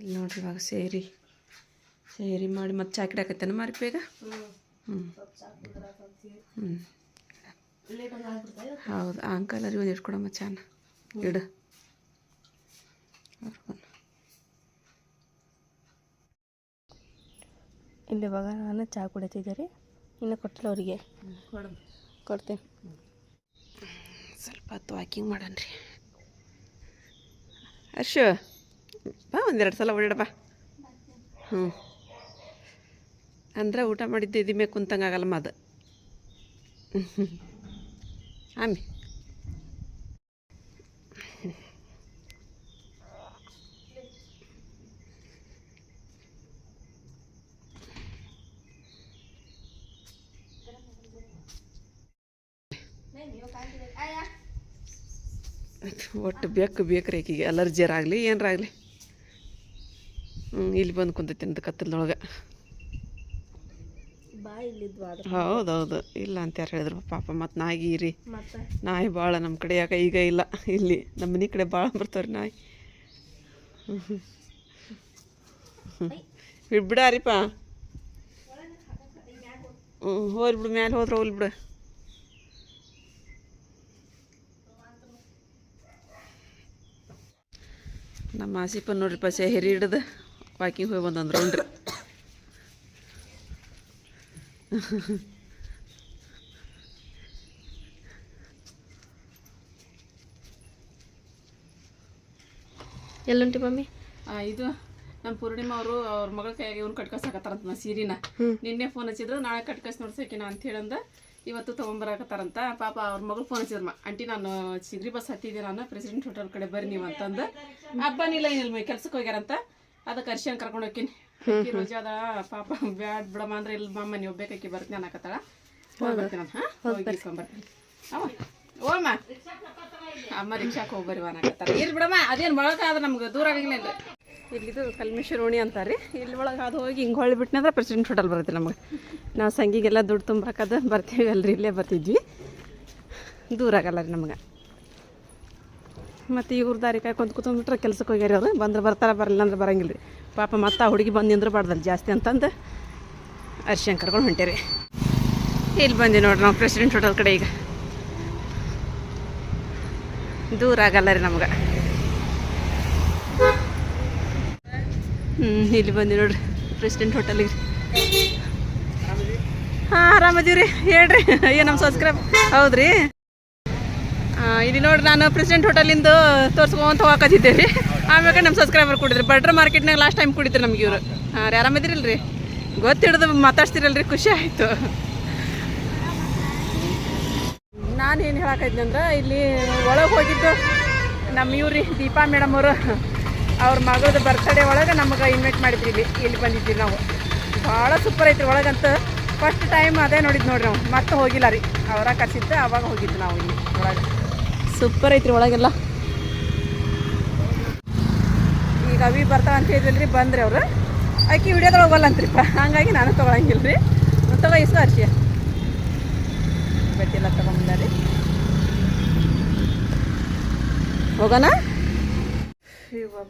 ಇಲ್ಲಿ ನೋಡ್ರಿ ಇವಾಗ ಸೇರಿ ಸೇರಿ ಮಾಡಿ ಮತ್ತೆ ಚಾಕಿಡಾಕತ್ತೇನ ಮಾರಿ ಬೇಗ ಹ್ಞೂ ಹ್ಞೂ ಹೌದು ಆ ಅಂಕಲ್ ಅರಿ ಒಂದು ಇಟ್ಕೊಡಮ್ಮ ಚಾನ ಇಡು. ಇಲ್ಲಿ ಇವಾಗ ನಾನು ಚಾ ಕುಡಿತಿದ್ದೆ ರೀ. ಇನ್ನು ಕೊಟ್ಟಿಲ್ಲ ಅವರಿಗೆ. ಕೊಡ್ತೇನೆ. ಸ್ವಲ್ಪ ಹೊತ್ತು ವಾಕಿಂಗ್ ಮಾಡೋಣ ರೀ. ಹರ್ಷು. ಬಾ ಒಂದೆರಡು ಸಲ ಓಡಾಡಪ್ಪ. ಹ್ಞೂ ಅಂದ್ರೆ ಊಟ ಮಾಡಿದ್ದು ಇದಿ ಮೇಲೆ ಕುಂತಂಗೆ ಆಗಲ್ಲಮ್ಮ ಅದು. ಆಮಿ. ಒಟ್ಟು ಬೇಕು ಬೇಕು ರೀ ಆಗ್ಲಿ ಏನರಾಗಲಿ ಹ್ಞೂ ಇಲ್ಲಿ ಬಂದು ಕುಂತೈತಿ ಅಂತ ಕತ್ತಲದೊಳಗೆ. ಹೌದೌದು. ಇಲ್ಲ ಅಂತ ಯಾರು ಹೇಳಿದ್ರು ಪಾಪ ಮತ್ತು ನಾಯಿ ರೀ. ನಾಯಿ ಭಾಳ ನಮ್ಮ ಕಡೆ ಯಾಕೆ ಈಗ ಇಲ್ಲ. ಇಲ್ಲಿ ನಮ್ಮ ಮನೆ ಕಡೆ ಭಾಳ ಬರ್ತಾವ್ರಿ ನಾಯಿ. ಬಿಡಾರಿಪ್ಪ ಹ್ಞೂ ಹೋರಿ ಬಿಡು ಮ್ಯಾಲೆ ಹೋದ್ರೆ ಹೋಗ್ಲಿ ಬಿಡು. ನಮ್ಮ ಆಸಿಪ ನೋಡ್ರಿಪ್ಪ ಸೆಹರಿ ಹಿಡ್ದು. ವಾಕಿಂಗ್ ಹೋಗಿ ಬಂದಂದ್ರು. ನೋಡ್ರಿ ಎಲ್ಲುಂಟಿ ಮಮ್ಮಿ? ಆ, ಇದು ನಮ್ಮ ಪೂರ್ಣಿಮಾ ಅವರು ಅವ್ರ ಮಗಳ ಕೈಯಾಗಿ ಇವ್ನು ಕಟ್ಕಸಾಕತ್ತಾರಂತ ನಾ ಸೀರಿನ. ನಿನ್ನೆ ಫೋನ್ ಹಚ್ಚಿದ್ರು ನಾಳೆ ಕಟ್ಕಸ್ ನೋಡ್ಸಕಿನ ಅಂತ ಹೇಳಂದ ಇವತ್ತು ತೊಗೊಂಬರಾಕತ್ತಾರಂತ ಪಾಪ ಅವ್ರ ಮಗಳು ಫೋನ್ ಹಚ್ಚಿದ್ರಮ್ಮ ಆಂಟಿ ನಾನು ಸಿಗ್ರಿ ಬಸ್ ಹತ್ತಿದ್ದೆ ನಾನು ಪ್ರೆಸಿಡೆಂಟ್ ಹೋಟೆಲ್ ಕಡೆ ಬರ್ರಿ ನೀವು ಅಂತಂದು. ಹಬ್ಬನಿಲ್ಲ ಏನಿಲ್ಲ ಕೆಲ್ಸಕ್ಕೆ ಹೋಗ್ಯಾರಂತ. ಅದಕ್ಕೆ ಅರ್ಶನ್ ಕರ್ಕೊಂಡು ಹೋಗ್ತೀನಿ. ರೋಜ ಅದ ಪಾಪ ಬ್ಯಾಡ್ ಬಿಡಮ್ಮ ಅಂದ್ರೆ ಇಲ್ಲಿ ಮಮ್ಮ ನೀವು ಬೇಕಾಕಿ ಬರ್ತೀನಿ ಅನ್ನಕತ್ತಾಳ. ಹೋಗಿ ಬರ್ತೀನಿ ಹಾಂ? ಹೋಗಿ ಇಸ್ಕೊಂಬರ್ತೀನಿ ಅವ ಓಮ್ಮ ಅಮ್ಮ ರಿಕ್ಷಾಕ್ ಹೋಗ್ಬರಿ ಅನ್ನಕತ್ತಾರ ಇರ್ಲಿ ಬಿಡಮ್ಮ ಅದೇನು ಒಳಗೆ ಆದ್ರೆ ನಮ್ಗೆ ದೂರ ಆಗಂಗಿಲ್ಲ ಇಲ್ಲ. ಇಲ್ಲಿದು ಕಲ್ಮೇಶ್ವರ ಓಣಿ ಅಂತಾರೆ. ಇಲ್ಲಿ ಒಳಗೆ ಅದು ಹೋಗಿ ಹಿಂಗೆ ಹೊಳ್ಳಿ ಬಿಟ್ನಂದ್ರೆ ಪ್ರೆಸಿಡೆಂಟ್ ಹೋಟೆಲ್ ಬರುತ್ತೆ ನಮಗೆ. ನಾವು ಸಂಗಿಗೆಲ್ಲ ದುಡ್ಡು ತುಂಬಾಕದ ಬರ್ತೀವಿ ಅಲ್ರಿ ಇಲ್ಲೇ ಬರ್ತಿದ್ವಿ. ದೂರ ಆಗಲ್ಲ ರೀ ನಮ್ಗೆ. ಮತ್ತು ಇವ್ರ ದಾರಿ ಕಾಯ್ಕೊಂತ ಕೂತ್ಕೊಂಡ್ಬಿಟ್ರೆ ಕೆಲಸಕ್ಕೆ ಹೋಗ್ಯಾರ ಅವ್ರು ಬಂದ್ರೆ ಬರ್ತಾರೆ ಬರಲಿಲ್ಲ ಅಂದ್ರೆ ಬರಂಗಿಲ್ಲ ರೀ ಪಾಪ ಮತ್ತೆ ಹುಡುಗಿ ಬಂದು ನಿಂದ್ರೆ ಬಾರ್ದಲ್ಲ ಜಾಸ್ತಿ ಅಂತಂದು ಅರ್ಶನ್ ಕರ್ಕೊಂಡು ಹೊಂಟೇರಿ ಇಲ್ಲಿ ಬಂದಿ ನೋಡ್ರಿ ನಾವು ಪ್ರೆಸಿಡೆಂಟ್ ಹೋಟೆಲ್ ಕಡೆ ಈಗ. ದೂರ ಆಗಲ್ಲ ರೀ ನಮ್ಗೆ. ಹ್ಞೂ ಇಲ್ಲಿ ಬಂದಿ ನೋಡ್ರಿ ಪ್ರೆಸಿಡೆಂಟ್ ಹೋಟೆಲಿಗೆ ಹಾಂ ಆರಾಮದೀವಿ ರೀ ಹೇಳ್ರಿ. ಅಯ್ಯೋ ನಮ್ಮ ಸಬ್ಸ್ಕ್ರೈಬ್ ಹೌದ್ರಿ. ಇಲ್ಲಿ ನೋಡ್ರಿ ನಾನು ಪ್ರೆಸಿಡೆಂಟ್ ಹೋಟೆಲಿಂದು ತೋರ್ಸ್ಕೊಂತ ಹೋಗಕತ್ತಿದ್ದೆ ರೀ ಆಮ್ಯಾಗ ನಮ್ಮ ಸಬ್ಸ್ಕ್ರೈಬರ್ ಕುಡಿದ್ರಿ. ಬಟ್ರ್ ಮಾರ್ಕೆಟ್ನಾಗ ಲಾಸ್ಟ್ ಟೈಮ್ ಕುಡಿದ್ರಿ ನಮ್ಗೆ ಇವರು. ಹಾಂ, ರೀ ಆರಾಮದಿರಲ್ರಿ ಗೊತ್ತಿಡ್ದು ಮಾತಾಡ್ತಿರಲ್ರಿ ಖುಷಿ ಆಯಿತು. ನಾನು ಏನು ಹೇಳಕೈದ್ನಿ ಅಂದ್ರೆ, ಇಲ್ಲಿ ಒಳಗೆ ಹೋಗಿದ್ದು ನಮ್ಮ ಇವ್ರಿ ದೀಪಾ ಮೇಡಮ್ ಅವರು, ಅವ್ರ ಮಗದ ಬರ್ತಡೇ ಒಳಗೆ ನಮಗೆ ಇನ್ವೈಟ್ ಮಾಡಿದ್ರಿ ಇಲ್ಲಿ. ಇಲ್ಲಿ ಬಂದಿದ್ವಿ ನಾವು. ಭಾಳ ಸೂಪರ್ ಐತ್ರಿ ಒಳಗಂತ. ಫಸ್ಟ್ ಟೈಮ್ ಅದೇ ನೋಡಿದ್ದು ನೋಡ್ರಿ ನಾವು. ಮತ್ತೆ ಹೋಗಿಲ್ಲ ರೀ. ಅವರ ಕರ್ಸಿದ್ದೆ, ಅವಾಗ ಹೋಗಿದ್ದು ನಾವು ಇಲ್ಲಿ ಒಳಗೆ. ಸೂಪರ್ ಐತ್ರಿ ಒಳಗೆಲ್ಲ. ರವಿ ಬರ್ತಾವ ಅಂತ ಹೇಳಿದ್ರಿ ಬಂದ್ರಿ ಅವರು. ಆಕಿ ವಿಡಿಯೋದೊಳಗೆ ಹೋಗಲ್ಲ ಅಂತ್ರಿಪ್ಪ ಹಂಗಾಗಿ ನಾನು ತೊಗೊಳಂಗಿಲ್ಲ ರೀ ತಗೋ ಇಸ್ಕೋ ಅರ್ಶಿಯ. ಬಟ್ಟೆ ಎಲ್ಲ ತಗೊಂಬಂದಾರಿ. ಹೋಗೋಣ?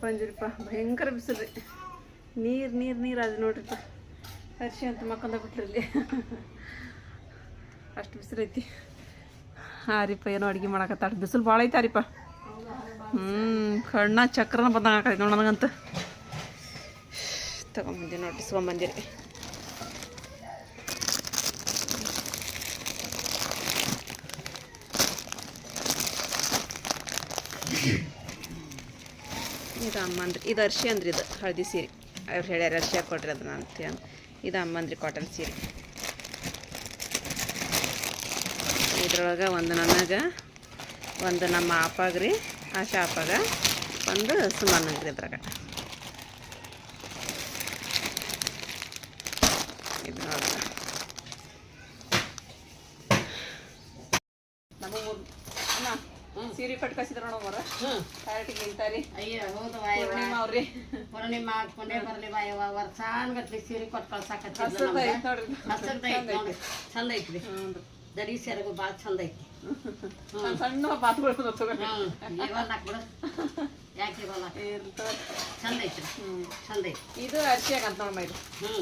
ಬಂದಿರಿಪ್ಪ ಭಯಂಕರ ಬಿಸಿಲು ರೀ ನೀರು ನೀರು ನೀರು ಅದು ನೋಡ್ರಿಪ್ಪ ಅರ್ಶಿ ಅಂತ ಮಕ್ಕಂದ ಬಿಟ್ರಲ್ಲಿ ಅಷ್ಟು ಬಿಸಿಲು ಐತಿ ಹಾಂ ರೀಪ್ಪ ಏನೋ ಅಡುಗೆ ಮಾಡಕತ್ತಾಳ. ಬಿಸಿಲು ಭಾಳ ಐತಾರಿಪ್ಪ ರೀಪ್ಪ ಹ್ಞೂ ಕಣ್ಣ ಚಕ್ರನ ಬಂದಂಗೆ ಹಾಕೈತೆ ನೋಡಿ ನನಗಂತ. ತಗೊಂಬಂದಿ ನೋಡಿ, ಇಸ್ಕೊಂಬಂದಿರಿ. ಇದು ಅಮ್ಮಂದ್ರಿ, ಇದು ಅರ್ಶಿ ಅಂದ್ರಿ ಇದು, ಹಳದಿ ಸೀರೆ. ಅವ್ರು ಹೇಳ್ಯಾರ ಅರ್ಶಿ ಕೊಡ್ರಿ ಅದನ್ನ ಅಂತ ಇದು ಅಮ್ಮಂದ್ರಿ ಕಾಟನ್ ಸೀರೆ. ಇದ್ರೊಳಗೆ ಒಂದು ನನಗೆ ಒಂದು ನಮ್ಮ ಆಪಾಗ್ರಿ ಆ ಶಾಪಾಗ ಒಂದು ಸುಮನ್ನಂಗ್ರಿ ಇದ್ರಾಗ. ಇದು ನೋಡ್ರಿ. ಸೀರೆ ಕಟ್ಕಸಿದ್ರ ನೋಡೋರ ಕರೆಕ್ಟಿಗೆ ಇಂತಾರಿ ಅಯ್ಯ ಹೌದವ ಪೂರ್ಣಿಮಾ ಅವ್ರಿ. ಪೂರ್ಣಿಮಾ ಹಾಕೊಂಡೇ ಬರ್ಲಿ ಬಾ ಯವ್ವ ವರ್ಷಾನ್ ಗಟ್ಲಿ ಸೀರೆ ಕೊಟ್ಟು ಕಳ್ಸಾಕ ಹಸರ್ದ ಐತ್ ನೋಡ್ರಿ. ಹಸರ್ದ ಐತಿ ನೋಡಿ ಚಂದ ಐತ್ರಿ. ದಡಿ ಸೆರಗು ಭಾಳ ಚಂದ ಐತಿ. ಸಣ್ಣ ಹಾಕ್ಬಿಡು ಯಾಕೆ ಚಂದ ಹ್ಞೂ ಚಂದ ಐತಿ. ಇದು ಅರ್ಶಿಯಾಗ ಅಂತ ನೋಡಿ ಮೈದು ಹ್ಞೂ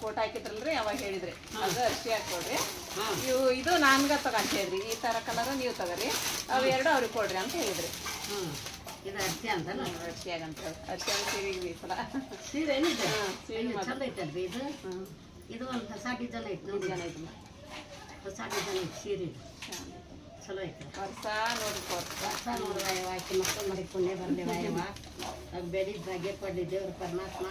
ಫೋಟೋ ಹಾಕಿದ್ರಲ್ರಿ ಅವಾಗ ಹೇಳಿದ್ರಿ. ಅದು ಅರ್ಶಿ ಹಾಕೊಡ್ರಿ ಹ್ಮ್. ಇವು ಇದು ನಾನ್ಗ ತಗೊಂತ ಹೇಳಿದ್ರಿ. ಈ ತರ ಕಲರ್ ನೀವು ತಗೋರಿ. ಅವು ಎರಡು ಅವ್ರಿಗೆ ಕೊಡ್ರಿ ಅಂತ ಹೇಳಿದ್ರಿ. ಹ್ಞೂ ಇದು ಅರ್ಸಿ ಅಂತ ಅರ್ಶಿ ಅಂತ. ಸೀರೆಗೆ ಮೀಸಲ ಸೀರೆ ಏನಿದೆ? ಸೀರೆ ಚಂದ ಐತಲ್ರಿ ಇದು? ಇದು ಒಂದು ಹೊಸ ಡಿಸೈನ್ ಐತಿ ನೋಡಿ ಜನ ಇದು ಹೊಸ ಡಿಸೈನ್ ಸೀರೆ. ಚಲೋ ಐತಿ. ವರ್ಷ ನೋಡ್ರಿ ವರ್ಷ ನೋಡುವ ಆಕಿ ಮಕ್ಕಳು ಮಾಡಿ ಪುಣ್ಯ ಬರ್ಲಿ ವಾಯವ ಬೆಳಿದ ಭಾಗ್ಯ ಕೊಡ್ಲಿ ದೇವ್ರ ಪರಮಾತ್ಮ.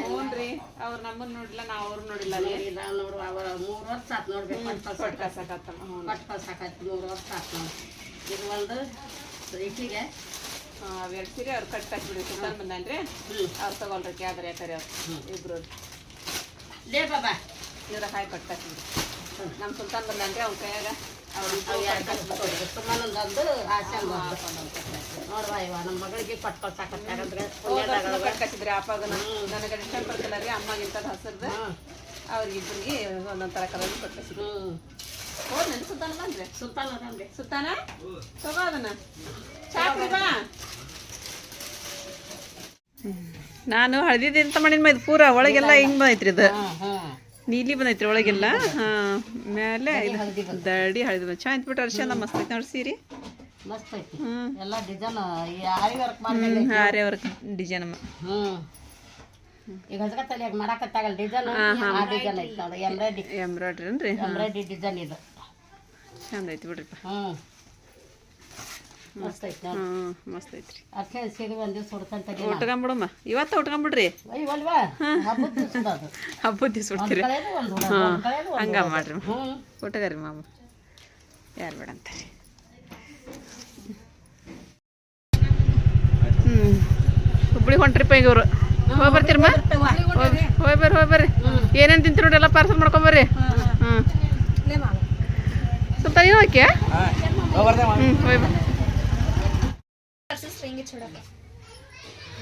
ಹ್ಞೂನ್ರಿ ಅವ್ರು ನಮ್ಮನ್ನ ನೋಡಿಲ್ಲ ನಾವು ಅವ್ರು ನೋಡಿಲ್ಲ ನೋಡು ಅವರ ಮೂರು ವರ್ಷ ಆತ್ ನೋಡ್ಬೇಕು. ಮೂರು ವರ್ಷ ಆತು ನೋಡಿ. ಇದು ಒಂದು ಇಟ್ಟಿಗೆ ಸೀರೆ ಅವ್ರು ಕಟ್ ಬಂದನ್ರಿ. ತಗೊಳ್ರಿ ಅವ್ರು. ಇಬ್ರು ಲೇ ಬಾಬಾ. ಇವ್ರ ಹಾಯ್ ನಮ್ಮ ಸುಲ್ತಾನ್ ಬಂದನ್ರಿ ಅವ್ನ ಕೈಯಾಗ ಆಸೆ ನೋಡುವ ಇವ ನಮ್ಮ ಮಗಳಿಗೆ ಕಟ್ಟಿದ್ರಿ ಅಪ್ಪಾಗ ನನಗೆ ಇಷ್ಟ ಬರ್ತಲ್ಲ ರೀ ಅಮ್ಮಗಿಂತದ ಹಸಿರ್ದು. ಒಂದೊಂದು ಥರ ಕಲರ್ ಹೋದ್ ನನ್ ಸುತ್ತಾನ ಬಂದ್ರೆ. ಸುಲ್ತಾನ ಅದಾನ್ರಿ. ತಗೋ ಅದನ್ನ ಚಾಕ್ರಿ ಬಾ. ನಾನು ಹಳದಿದ್ದು ಎಂತ ಮಾಡಿನ ಇದು ಪೂರ ಒಳಗೆಲ್ಲ ಹಿಂಗ್ ಬಂದೈತ್ರಿ ಇದು. ನೀಲಿ ಬಂದೈತ್ರಿ ಒಳಗೆಲ್ಲ? ಹಾ ಮೇಲೆ ದಡಿ ಹಳದಿ ಬಂದ ಚಾ ಬಿಟ್ರೆ ಅರ್ಶನ ಎಲ್ಲ ಮಸ್ತ್ ಐತಿ ನೋಡಿ ಸೀರೆ ವರ್ಕ್ ಮಾಡಿ ಹಾರೆ ವರ್ಕ್ ಡಿಸೈನ್ ಈಗ ಮಾಡಕತ್ತಾಗಲ್ಲ ಡಿಸೈನ್ ಆ ಡಿಸೈನ್ ಐತಿ ಅದು ಎಂಬ್ರಾಯ್ಡಿ ಎಂಬ್ರಾಯ್ಡ್ರಿ ಅನ್ರಿ ಎಂಬ್ರಾಯ್ಡ್ರಿ ಡಿಸೈನ್ ಇದು. ಚಂದ ಐತಿ ಬಿಡ್ರಿಪ್ಪ. ಹ್ಞೂ ಮಸ್ತ್ ಐತಿ ನೋಡಿ ಹ್ಮ್ ಮಸ್ತ್ ಐತ್ರಿ. ಸೀರೆ ಒಂದು ಉಟ್ಕೊಂಬಿಡಮ್ಮ ಇವತ್ತ ಉಟ್ಕೊಂಬಿಡ್ರಿ ಹಬ್ಬದ ದಿವ್ಸದ ಅದು. ಹಬ್ಬದ ದಿವ್ಸ ಒಂದು ಉಡ್ತೀರಿ? ಒಂದು ಹಂಗ ಮಾಡ್ರಿ ಊಟಗಾರಿ ಮಾಮ. ಯಾರು ಬೇಡ ಅಂತಾರೆ ಹ್ಞೂ ಹುಬ್ಳಿ ಹೊಂಟ್ರಿಪ್ಪ ಈಗ ಅವರು. ಹೋಗಿ ಬರ್ತೀರಮ್ಮ? ಹೋಗಿ ಬರ್ರಿ ಹೋಗಿ ಬರ್ರಿ. ಏನೇನು ತಿಂತೀರಿ ನೋಡಿ ಎಲ್ಲ ಪಾರ್ಸಲ್ ಮಾಡ್ಕೊಂಬರ್ರಿ ಹ್ಞೂ ಸ್ವಲ್ಪ ನೀವು ಹಾಕಿ ಹ್ಞೂ ಹೋಗಿ ಬರ್ರಿ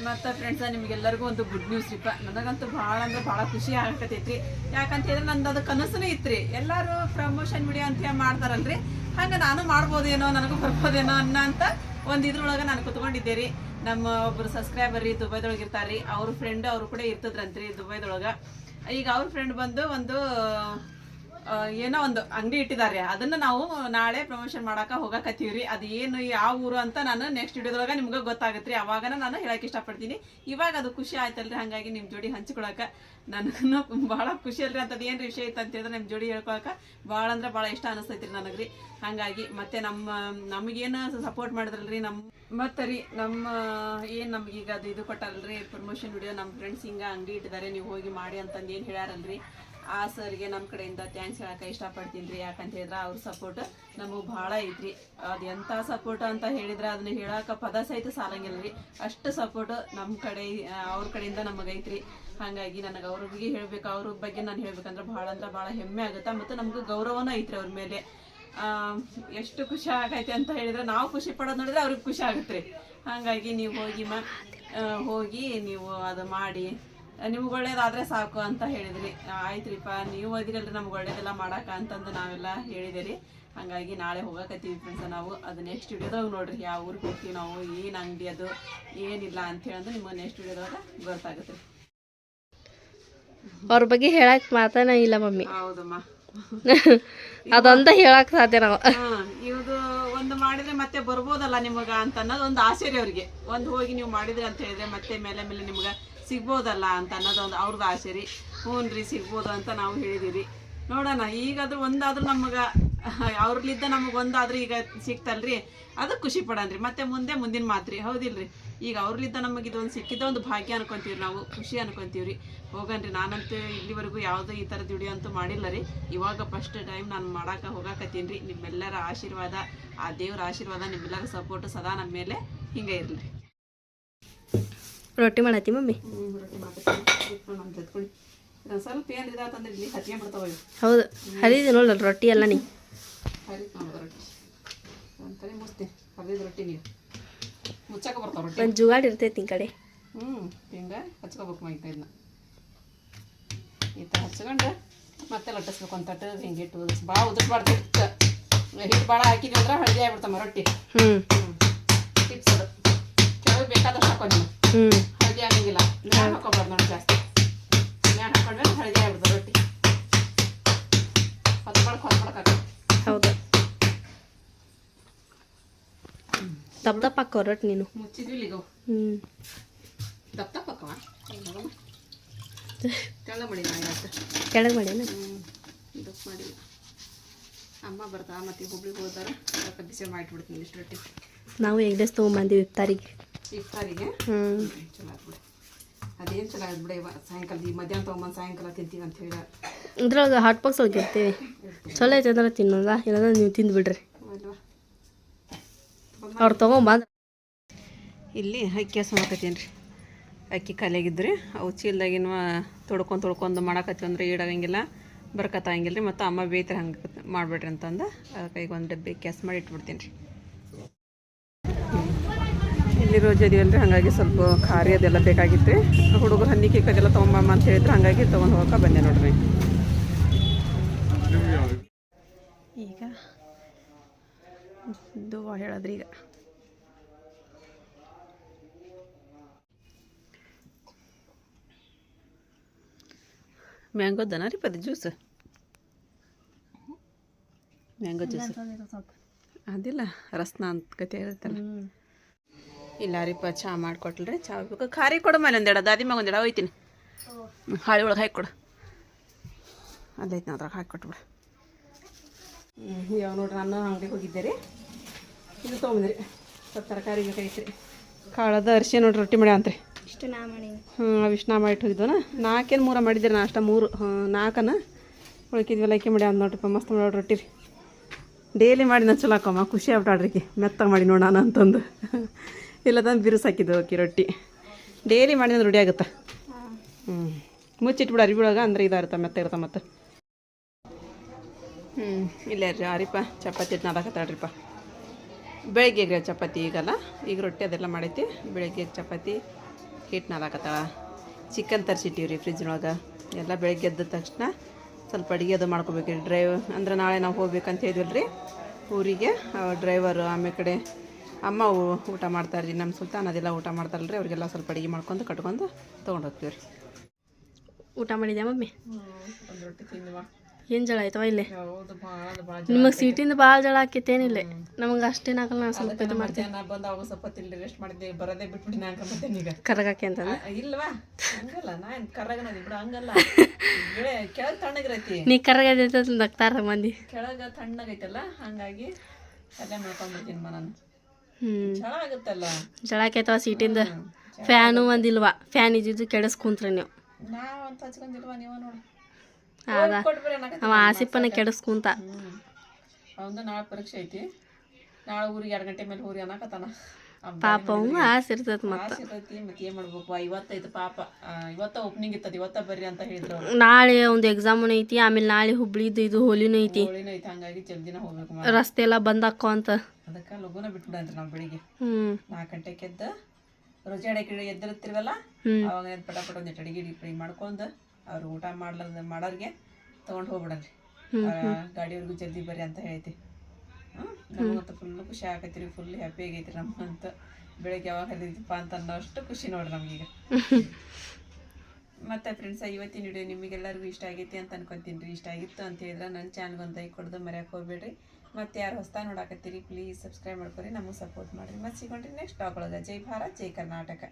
ಮತ್ತು ಫ್ರೆಂಡ್ಸ ನಿಮಗೆಲ್ಲರಿಗೂ ಒಂದು ಗುಡ್ ನ್ಯೂಸ್ ರೀಪ ನನಗಂತೂ ಭಾಳ ಅಂದ್ರೆ ಭಾಳ ಖುಷಿ ಆಗತೈತ್ರಿ. ಯಾಕಂತ ಹೇಳಿದ್ರೆ ನಂದು ಅದು ಕನಸುನೂ ಇತ್ರಿ. ಎಲ್ಲರೂ ಪ್ರಮೋಷನ್ ವಿಡಿಯೋ ಅಂತ ಮಾಡ್ತಾರಲ್ರಿ. ಹಂಗೆ ನಾನು ಮಾಡ್ಬೋದೇನೋ, ನನಗೂ ಬರ್ಬೋದೇನೋ ಅನ್ನೋ ಅಂತ ಒಂದು ಇದ್ರೊಳಗೆ ನಾನು ಕುತ್ಕೊಂಡಿದ್ದೆ ರೀ ನಮ್ಮ ಒಬ್ಬರು ಸಬ್ಸ್ಕ್ರೈಬರ್ ರೀ ದುಬೈದೊಳಗೆ ಇರ್ತಾರೆ ರೀ ಅವ್ರ ಫ್ರೆಂಡ್ ಅವರು ಕೂಡ ಇರ್ತದ್ರಂತ್ರಿ ದುಬೈದೊಳಗೆ. ಈಗ ಅವ್ರ ಫ್ರೆಂಡ್ ಬಂದು ಒಂದು ಏನೋ ಒಂದು ಅಂಗಡಿ ಇಟ್ಟಿದ್ದಾರೆ. ಅದನ್ನ ನಾವು ನಾಳೆ ಪ್ರಮೋಷನ್ ಮಾಡಾಕ ಹೋಗಕತ್ತೀವ್ರಿ. ಅದು ಏನು ಯಾವ ಊರು ಅಂತ ನಾನು ನೆಕ್ಸ್ಟ್ ವಿಡಿಯೋದೊಳಗ ನಿಮ್ಗೆ ಗೊತ್ತಾಗತ್ತೆ ರೀ ಅವಾಗ ನಾನು ಹೇಳಕ್ ಇಷ್ಟಪಡ್ತೀನಿ. ಇವಾಗ ಅದು ಖುಷಿ ಆಯ್ತಲ್ರಿ. ಹಂಗಾಗಿ ನಿಮ್ಮ ಜೋಡಿ ಹಂಚ್ಕೊಳಕ ನನಗೂ ಭಾಳ ಖುಷಿ ಅಲ್ರಿ. ಅಂತದ್ದು ಏನು ವಿಷಯ ಇತ್ತು ಅಂತ ಹೇಳಿದ್ರೆ ನಿಮ್ಮ ಜೋಡಿ ಹೇಳ್ಕೊಳಕ ಭಾಳ ಅಂದ್ರೆ ಭಾಳ ಇಷ್ಟ ಅನಿಸ್ತೈತ್ರಿ ನನಗ್ರಿ. ಹಾಗಾಗಿ ಮತ್ತೆ ನಮ್ಮ, ನಮಗೇನು ಸಪೋರ್ಟ್ ಮಾಡಿದ್ರಲ್ರಿ ನಮ್ಮ ಮತ್ತೆ ರೀ ನಮ್ಮ, ಏನು ನಮ್ಗೀಗ ಅದು ಇದು ಕೊಟ್ಟಾರಲ್ರಿ ಪ್ರಮೋಷನ್ ವಿಡಿಯೋ ನಮ್ಮ ಫ್ರೆಂಡ್ಸ್ ಹಿಂಗೆ ಅಂಗಡಿ ಇಟ್ಟಿದ್ದಾರೆ. ನೀವು ಹೋಗಿ ಮಾಡಿ ಅಂತಂದು ಏನು ಹೇಳ್ಯಾರಲ್ರಿ. ಆ ಸರ್ಗೆ ನಮ್ಮ ಕಡೆಯಿಂದ ಥ್ಯಾಂಕ್ಸ್ ಹೇಳಕ್ಕೆ ಇಷ್ಟಪಡ್ತೀನಿ ರೀ ಯಾಕಂತ ಹೇಳಿದ್ರೆ ಅವ್ರ ಸಪೋರ್ಟ್ ನಮಗೆ ಭಾಳ ಐತ್ರಿ. ಅದು ಸಪೋರ್ಟ್ ಅಂತ ಹೇಳಿದ್ರೆ ಅದನ್ನ ಹೇಳಕ್ಕೆ ಪದ ಸಹಿತ ಸಾಲಂಗಿಲ್ಲ ರೀ. ಅಷ್ಟು ಸಪೋರ್ಟ್ ನಮ್ಮ ಕಡೆ ಅವ್ರ ಕಡೆಯಿಂದ ನಮಗೆ ಐತ್ರಿ. ಹಾಗಾಗಿ ನನಗೆ ಅವ್ರಿಗೆ ಹೇಳ್ಬೇಕು, ಅವ್ರ ಬಗ್ಗೆ ನಾನು ಹೇಳ್ಬೇಕಂದ್ರೆ ಭಾಳ ಅಂದ್ರೆ ಭಾಳ ಹೆಮ್ಮೆ ಆಗುತ್ತೆ ಮತ್ತು ನಮಗೆ ಗೌರವನೂ ಐತ್ರಿ ಅವ್ರ ಮೇಲೆ. ಎಷ್ಟು ಖುಷಿ ಆಗೈತೆ ಅಂತ ಹೇಳಿದ್ರೆ ನಾವು ಖುಷಿ ಪಡೋದು ನೋಡಿದ್ರೆ ಅವ್ರಿಗೆ ಖುಷಿ ಆಗುತ್ತೆ ರೀ. ಹಾಗಾಗಿ ನೀವು ಹೋಗಿ ಮ ಹೋಗಿ ನೀವು ಅದು ಮಾಡಿ. ನಿಮ್ಗೆ ಒಳ್ಳೇದಾದ್ರೆ ಸಾಕು ಅಂತ ಹೇಳಿದ್ರಿ. ಆಯ್ತ್ರಿಪ್ಪ ನೀವು ಓದಿರಲ್ರಿ ನಮ್ಗೆ ಒಳ್ಳೇದೆಲ್ಲ ಮಾಡಾಕ ಅಂತಂದು ನಾವೆಲ್ಲ ಹೇಳಿದಿರಿ. ಹಾಗಾಗಿ ನಾಳೆ ಹೋಗಕತ್ತೀವಿ ಫ್ರೆಂಡ್ಸ್ ನಾವು. ಅದು ನೆಕ್ಸ್ಟ್ ವಿಡಿಯೋದಾಗ ನೋಡ್ರಿ ಯಾವ ಊರಿಗೆ ಹೋಗ್ತೀವಿ ನಾವು ಏನು ಅಂಗಡಿ ಅದು ಏನಿಲ್ಲ ಅಂತ ಹೇಳಂದ್ರೆ ನಿಮ್ಮ ನೆಕ್ಸ್ಟ್ ವಿಡಿಯೋದಾಗ ಗೊತ್ತಾಗುತ್ತೆ ಅವ್ರ ಬಗ್ಗೆ ಹೇಳಕ್ ಮಾತಾನ ಇಲ್ಲ ಮಮ್ಮಿ. ಹೌದಮ್ಮ. ಅದೊಂದ ಹೇಳಕ್ ಸಾಧ್ಯ ನಾವು. ಇವ್ದು ಒಂದು ಮಾಡಿದ್ರೆ ಮತ್ತೆ ಬರ್ಬೋದಲ್ಲ ನಿಮಗ ಅಂತ ಅನ್ನೋದು ಒಂದು ಆಸೆ ರೀ ಅವ್ರಿಗೆ. ಒಂದು ಹೋಗಿ ನೀವು ಮಾಡಿದ್ರಿ ಅಂತ ಹೇಳಿದ್ರೆ ಮತ್ತೆ ಮೇಲೆ ಮೇಲೆ ನಿಮ್ಗೆ ಸಿಗ್ಬೋದಲ್ಲ ಅಂತ ಅನ್ನೋದು ಒಂದು ಅವ್ರದ್ದು ಆಸೆ ರೀ. ಹ್ಞೂ ರೀ ಸಿಗ್ಬೋದು ಅಂತ ನಾವು ಹೇಳಿದಿರಿ ನೋಡೋಣ, ಈಗಾದ್ರೂ ಒಂದಾದ್ರೂ ನಮಗೆ ಅವ್ರಲಿದ್ದ ನಮಗೆ ಒಂದಾದ್ರೂ ಈಗ ಸಿಕ್ತಲ್ರಿ. ಅದಕ್ಕೆ ಖುಷಿ ಪಡನ್ರಿ ಮತ್ತೆ ಮುಂದೆ ಮುಂದಿನ ಮಾತ್ರಿ. ಹೌದಿಲ್ರಿ? ಈಗ ಅವ್ರಲಿದ್ದ ನಮಗೆ ಇದೊಂದು ಸಿಕ್ಕಿದ್ದ ಒಂದು ಭಾಗ್ಯ ಅನ್ಕೊಂತೀವಿ ನಾವು. ಖುಷಿ ಅನ್ಕೊಂತೀವಿ ರೀ ಹೋಗನ್ರಿ ನಾನಂತೂ ಇಲ್ಲಿವರೆಗೂ ಯಾವುದೋ ಈ ಥರ ದುಡಿಯೋ ಅಂತೂ ಮಾಡಿಲ್ಲ ರೀ. ಇವಾಗ ಫಸ್ಟ್ ಟೈಮ್ ನಾನು ಮಾಡಾಕ ಹೋಗಾಕತ್ತೀನಿ ರೀ. ನಿಮ್ಮೆಲ್ಲರ ಆಶೀರ್ವಾದ, ಆ ದೇವ್ರ ಆಶೀರ್ವಾದ, ನಿಮ್ಮೆಲ್ಲರ ಸಪೋರ್ಟ್ ಸದಾ ನಮ್ಮ ಮೇಲೆ ಹಿಂಗೆ ಇರಲಿ. ರೊಟ್ಟಿ ಮಾಡತ್ತಿ ಮಮ್ಮಿ? ರೊಟ್ಟಿ ಮಾಡ್ತೀನಿ. ಸ್ವಲ್ಪ ಏನು ಇದಾತಂದ್ರೆ ಇಲ್ಲಿ ಹಚ್ಕೊಂಡ್ ಬಿಡ್ತಾವ ಹೌದು ಹರಿದಿ ನೋಡಲ್ಲ ರೊಟ್ಟಿ ಎಲ್ಲ ನೀ. ಹರಿದು ರೊಟ್ಟಿ ಒಂದ್ಸರಿ ಮುಚ್ತಿ. ಹರಿದ ರೊಟ್ಟಿ ನೀವು ಮುಚ್ಚಾಕ ಬರ್ತಾವ ರೊಟ್ಟಿ. ಒಂದು ಜುಗಾಡ್ ಇರ್ತೈತಿ ಈ ಕಡೆ. ಹ್ಞೂ ಹಿಂಗೆ ಹಚ್ಕೋಬೇಕು ಮೈ ಕೈನ ಈ ಥರ ಹಚ್ಕೊಂಡು ಮತ್ತೆ ಲಟ್ಟಿಸ್ಬೇಕು. ಒಂದು ತಟ್ಟು ಹಿಂಗೆ ಇಟ್ಟು ಭಾಳ ಉದಿಸ್ಬಾರ್ದು ಹಿಟ್ಟು. ಹಿಟ್ಟು ಭಾಳ ಹಾಕಿದ್ವಿ ಅಂದ್ರೆ ಹಳದಿ ಆಗ್ಬಿಡ್ತಮ್ಮ ರೊಟ್ಟಿ ಹ್ಞೂ ಹ್ಞೂ ಟಿಪ್ಸ್ ಅದು ಕೆಳಗೆ ಬೇಕಾದಷ್ಟು ಹಾಕೋ ನೀವು ಹ್ಞೂ ಹಳದಿ ಆಗಂಗಿಲ್ಲ ನಾನು ಹಾಕೋಬಾರ್ದು ನೋಡಿ ಜಾಸ್ತಿ. ನಾನು ಹಾಕೊಂಡ್ರೆ ಹಳದಿ ಆಗ್ಬಿಡ್ತದೆ ರೊಟ್ಟಿ. ಹೊತ್ಕೊಳಕ್ ಹೊತ್ಕೊಳಕ್ ಹೌದು. ದಪ್ಪ ದಪ್ಪ ಹಾಕೋ ರೊಟ್ಟಿ ನೀನು. ಮುಚ್ಚಿದ್ವಿ ಈಗ ಹ್ಞೂ ದಪ್ಪ ದಪ್ಪ ಹಾಕವ? ಕೆಳಗೆ ಮಾಡಿ ನಾನು ಕೆಳಗೆ ಮಾಡಿ ದಪ್ಪ ಮಾಡಿಲ್ಲ. ಅಮ್ಮ ಬರ್ತಾ ಮತ್ತೆ ಹುಬ್ಳಿಗೆ ಹೋದಾರ. ಬಿಸಿ ಮಾಡಿಬಿಡ್ತೀನಿ ಇಷ್ಟು ರೊಟ್ಟಿ. ನಾವು ಎಗ್ ಡೇಸ್ ತೊಗೊಂಬಂದಿವಿ ಇಫ್ತಾರಿಗೆ. ಇಫ್ತಾರಿಗೆ ಹ್ಞೂ ಚಲೋ ಆತ್ಬಿಡು ಅದೇನು ಚಲೋ ಆಯ್ತು ಬಿಡ ಇವ ಸಾಯಂಕಾಲ ಈ ಮಧ್ಯಾಹ್ನ ತೊಗೊಂಬಂದು ಸಾಯಂಕಾಲ ತಿಂತೀವಿ ಅಂತ ಹೇಳಿ. ಇದ್ರೊಳಗೆ ಹಾಟ್ ಬಾಕ್ಸ್ ಒಳಗೆ ಇರ್ತೀವಿ ಚಲೋ ಐತೆ ಅಂದ್ರೆ ತಿನ್ನೋಲ್ಲ ಇಲ್ಲಾಂದ್ರೆ ನೀವು ತಿಂದು ಬಿಡ್ರಿ ಅವ್ರು ತೊಗೊಂಬಂದು. ಇಲ್ಲಿ ಅಕ್ಕಿ ಹಸ್ಮಾಕತ್ತೀನಿ ರೀ ಅಕ್ಕಿ ಖಾಲಿಯಾಗಿದ್ರಿ ಅವು ಚೀಲ್ದಾಗಿನ ತೊಳ್ಕೊಂಡು ತೊಳ್ಕೊಂಡು ಮಾಡಾಕತ್ತೀವಿ ಅಂದ್ರೆ ಈಡಾಗಂಗಿಲ್ಲ ಬರ್ಕತ್ತಾಗಿಲ್ಲ ರೀ ಮತ್ತು ಅಮ್ಮ ಬೇಯ್ತಾರೆ ಹಂಗೆ ಮಾಡಿಬಿಡ್ರಿ ಅಂತಂದು ಅದಕ್ಕೆ ಈಗ ಒಂದು ಡಬ್ಬಿ ಕ್ಯಾಸ್ ಮಾಡಿ ಇಟ್ಬಿಡ್ತೀನಿ ರೀ ಇಲ್ಲಿ ರೋಜ ಇದೆಯಲ್ಲ ಹಂಗಾಗಿ ಹಾಗಾಗಿ ಸ್ವಲ್ಪ ಖಾರಿ ಅದೆಲ್ಲ ಬೇಕಾಗಿತ್ತು. ರೀ ಹುಡುಗರು ಹನ್ನಿ ಕೇಕ್ ಅದೆಲ್ಲ ತೊಗೊಂಬಮ್ಮ ಅಂತ ಹೇಳಿದ್ರು ಹಾಗಾಗಿ ತೊಗೊಂಡು ಹೋಗಕ್ಕೆ ಬಂದೆ ನೋಡ್ರಿ. ಈಗ ದುವಾ ಹೇಳದ್ರಿ ಈಗ. ಮ್ಯಾಂಗೋದನ ರೀ ಪದ ಜ್ಯೂಸ್? Mango juice. ಅದಿಲ್ಲ ರಸ್ನ ಅಂತ ಕತೆ ಹೇಳ್ತಲ್ಲ. ಇಲ್ಲ ರೀಪ್ಪ ಚಹಾ ಮಾಡಿಕೊಟ್ಲ್ರಿ ಚಹಾ ಬೇಕು ಖಾರಿ ಕೊಡು ಮೇಲೆ ಒಂದೆಡ ದಾದಿ ಮಗ ಒಂದೆಡ ಹೋಯ್ತೀನಿ. ಹಾಳಿ ಒಳಗೆ ಹಾಕಿ ಕೊಡು. ಅದೈತೆ ಅದ್ರಾಗ ಹಾಕಿ ಕೊಟ್ಬಿಡು. ಹ್ಞೂ ಯಾವ ನೋಡ್ರಿ ನಾನು ಅಂಗಡಿಗೆ ಹೋಗಿದ್ದೆ ರೀ. ಇದು ತೊಗೊಂಬಂದ್ರಿ. ಸ್ವಲ್ಪ ತರಕಾರಿ ಬೇಕಾಗಿತ್ತು ರೀ ಕಾಳದ ಅರಿಶಿ ನೋಡ್ರಿ ರೊಟ್ಟಿ ಮಾಡ್ಯ ಅಂತ್ರಿ. ಇಷ್ಟು ನಾ ಮಾಡಿ ಹ್ಞೂ ಅವಿಷ್ಟು ನಾ ಮಾಡಿ ಇಟ್ಟೋಗಿದ್ದವನ ನಾಲ್ಕೇನು ಮೂರ ಮಾಡಿದ್ದೀರಿ ನಾ ಅಷ್ಟ ಮೂರು ಹಾಂ ನಾಲ್ಕನ. ಉಳ್ಕಿದ್ವಲ್ಲ ಅಕ್ಕಿ ಮಾಡಿ ಅಂದ್ ನೋಡ್ರಿಪ್ಪ ಮಸ್ತ್ ಮಾಡಿ ರೊಟ್ಟಿ ರೀ. ಡೈಲಿ ಮಾಡಿ ನಾನು ಚಲೋ ಹಾಕಮ್ಮ ಖುಷಿ ಆಗ್ಬಿಟ್ಟಾಡ್ರಿ ಮೆತ್ತಗೆ ಮಾಡಿ ನೋಡೋಣ ಅಂತಂದು. ಇಲ್ಲ ತಂದು ಬಿರುಸು ಹಾಕಿದ್ದು ಅಕ್ಕಿ ರೊಟ್ಟಿ. ಡೈಲಿ ಮಾಡಿದ್ರೆ ರೂಢಿ ಆಗುತ್ತೆ? ಹ್ಞೂ ಮುಚ್ಚಿಟ್ಬಿಡು ಒಳಗೆ, ಅಂದ್ರೆ ಇದಾಗುತ್ತೆ ಮತ್ತೆ ಇರುತ್ತೆ ಮತ್ತೆ? ಹ್ಞೂ ಇಲ್ಲ ರೀ ಆರಿಪ್ಪ, ಚಪಾತಿ ನಾದಾಕತ್ತಾಳ್ರಿಪ್ಪ ಬೆಳಗ್ಗೆ ರೀ ಚಪಾತಿ ಈಗಲ್ಲ. ಈಗ ರೊಟ್ಟಿ ಅದೆಲ್ಲ ಮಾಡೈತಿ. ಬೆಳಗ್ಗೆ ಚಪಾತಿ ಹಿಟ್ಟು ನಾದಾಕತ್ತಾಳ ಚಿಕನ್ ತರಿಸಿಟ್ಟಿವ್ರಿ ಫ್ರಿಜ್ನೊಳಗೆ ಎಲ್ಲ ಬೆಳಗ್ಗೆ ಎದ್ದ ತಕ್ಷಣ ಸ್ವಲ್ಪ ಅಡುಗೆ ಅದು ಮಾಡ್ಕೋಬೇಕು ರೀ ಡ್ರೈವ್ ಅಂದ್ರೆ ನಾಳೆ ನಾವು ಹೋಗ್ಬೇಕಂತ ಹೇಳಿದ್ವಲ್ಲ ರೀ ಊರಿಗೆ ಡ್ರೈವರು ಆಮೇಲೆ ಕಡೆ ಅಮ್ಮ ಊಟ ಮಾಡ್ತಾರೆ ರೀ ನಮ್ಮ ಸುಲ್ತಾನ ಅದೆಲ್ಲ ಊಟ ಮಾಡ್ತಾರಲ್ಲ ರೀ ಅವ್ರಿಗೆಲ್ಲ ಸ್ವಲ್ಪ ಅಡುಗೆ ಮಾಡ್ಕೊಂಡು ಕಟ್ಕೊಂಡು ತೊಗೊಂಡು ಹೋಗ್ತೀವಿ ರೀ ಊಟ ಮಾಡಿದ್ಯಾ ಮಮ್ಮಿ? ಏನು ಜಳ ಆಯ್ತವ ಇಲ್ಲೇ? ಹೌದು ಭಾಳ ಭಾಳ ನಿಮಗೆ ಸೀಟಿಂದ ಭಾಳ ಜಳ ಆಕೈತೇನಿಲ್ಲ ನಮಗೆ ಅಷ್ಟೇನು ಆಗಲ್ಲ ನಾನು ಸ್ವಲ್ಪ ಇದು ಮಾಡ್ತೀನಿ ನಾನು ಬಂದು ಅವಾಗ ಸ್ವಲ್ಪ ರೆಸ್ಟ್ ಮಾಡಿದ್ದೆ. ಬರೋದೇ ಬಿಟ್ಬಿಟ್ಟು ನಾ ಅನ್ಕೊಂಬತ್ತೇನೆ ಈಗ. ಕರಗಾಕೆ ಅಂತ ಇಲ್ಲವಾ ಇಲ್ವಾ? ಹಂಗಲ್ಲ ನಾ ಏನು ಕರ್ರಗನದಿ ಬಿಡು ಹಂಗಲ್ಲ. ಕೆಳಗೆ ತಣ್ಣಗಿರೈತಿ. ನೀ ಕರಗೈತೆ ನಗ್ತಾರ ಮಂದಿ. ಕೆಳಗೆ ತಣ್ಣಗೈತಲ್ಲ ಹಂಗಾಗಿ ಅಲ್ಲೇ ಮಾಡ್ಕೊಂಡ್ಬಿಡ್ತೀನಿ ನಾನು. ಹ್ಞೂ ಚಳ ಆಗುತ್ತಲ್ಲ ಜಳ ಆಕೈತವ ಸೀಟಿಂದ ಫ್ಯಾನು ಒಂದಿಲ್ವಾ? ಫ್ಯಾನ್ ಇದ್ದಿದ್ದು ಕೆಡಸ್ ಕುಂತ್ರಿ ನೀವು. ನಾವು ಅಂತ ಹಚ್ಕೊಂಡಿಲ್ವಾ ನೀವು ನೋಡಿ. ಅದ ಅವ ಆಸಿಪ್ಪನ ಕೆಡಸ್ ಕುಂತ ಅವಂದು ನಾಳೆ ಪರೀಕ್ಷೆ ಐತಿ. ನಾಳೆ ಊರಿಗೆ ಎರಡು ಗಂಟೆ ಮೇಲೆ ಊರಿಗೆ ಅನ್ನಕತ್ತಾನ. ಪಾಪ ಆಸೆ ಇರ್ತೈತೆ ಮತ್ತೆ. ಇರ್ತೈತಿ ಮತ್ತೆ ಏನು ಮಾಡ್ಬೇಕು? ಇವತ್ತೈತೆ ಪಾಪ. ಇವತ್ತ ಓಪನಿಂಗ್ ಇತ್ತದ ಇವತ್ತ ಬರ್ರಿ ಅಂತ ಹೇಳಿದ್ರು ನಾಳೆ ಒಂದು ಎಕ್ಸಾಮ್ ಐತಿ ಆಮೇಲೆ ನಾಳೆ ಹುಬ್ಳಿದ್ದು ಇದು ಹೋಲಿನೂ ಐತಿ. ಹೋಳಿನೂ ಐತಿ ಹಂಗಾಗಿ ಜಲ್ದಿನ ಹೋಗ್ಬೇಕು ರಸ್ತೆ ಎಲ್ಲ ಬಂದಾಕೋ ಅಂತ. ಅದಕ್ಕೆ ಲಗುನ ಬಿಟ್ಬಿಡಂತ್ರಿ ನಾವು ಬೆಳಿಗ್ಗೆ. ಹ್ಮ್. ನಾಲ್ಕು ಗಂಟೆಗೆ ಎದ್ದು ರೋಜೆ ಅಡಕೆ ಎದ್ದಿರ್ತಿರ್ವಲ್ಲ ಅವಾಗ ಎದ್ದು ಪಟ ಪಟ ಒಂದಿಟ್ಟು ಅಡಿಗೆ ಗಿಡಿ ಮಾಡ್ಕೊಂಡು ಅವ್ರು ಊಟ ಮಾಡ್ಲಾರ್ದ ಮಾಡೋರಿಗೆ ತಗೊಂಡ್ ಹೋಗ್ಬಿಡನ್ರಿ ಗಾಡಿಯವ್ರಿಗೂ ಜಲ್ದಿ ಬರ್ರಿ ಅಂತ ಹೇಳ್ತಿ. ನಮಗಂತೂ ಫುಲ್ ಖುಷಿ ಆಗೈತಿ ಫುಲ್ ಹ್ಯಾಪಿ ಆಗೈತಿ ನಮ್ಗಂತ ಬೆಳಗ್ಗೆ ಯಾವಾಗ ಹರಿದಿದ್ದಪ್ಪ ಅಂತ ಅನ್ನೋಷ್ಟು ಖುಷಿ ನೋಡ್ರಿ ನಮಗೀಗ. ಮತ್ತೆ ಫ್ರೆಂಡ್ಸ್ ಇವತ್ತಿನ ವಿಡಿಯೋ ನಿಮಗೆಲ್ಲರಿಗೂ ಇಷ್ಟ ಆಗೈತಿ ಅಂತ ಅನ್ಕೊತೀನಿ. ರೀ ಇಷ್ಟ ಆಗಿತ್ತು ಅಂತ ಹೇಳಿದ್ರೆ ನನ್ನ ಚಾನಲ್ಗೆ ಒಂದು ಲೈಕ್ ಕೊಡೋದು ಮರ್ಯಾಕೆ ಹೋಗ್ಬೇಡ್ರಿ. ಮತ್ತೆ ಯಾರು ಹೊಸ ನೋಡಾಕತ್ತೀರಿ ಪ್ಲೀಸ್ ಸಬ್ಸ್ಕ್ರೈಬ್ ಮಾಡ್ಕೊರಿ ನಮಗೆ ಸಪೋರ್ಟ್ ಮಾಡಿರಿ. ಮತ್ತೆ ಸಿಗೊಂಡ್ರಿ ನೆಕ್ಸ್ಟ್ ಟಾಕ್ ಒಳಗೆ. ಜೈ ಭಾರತ್ ಜೈ ಕರ್ನಾಟಕ.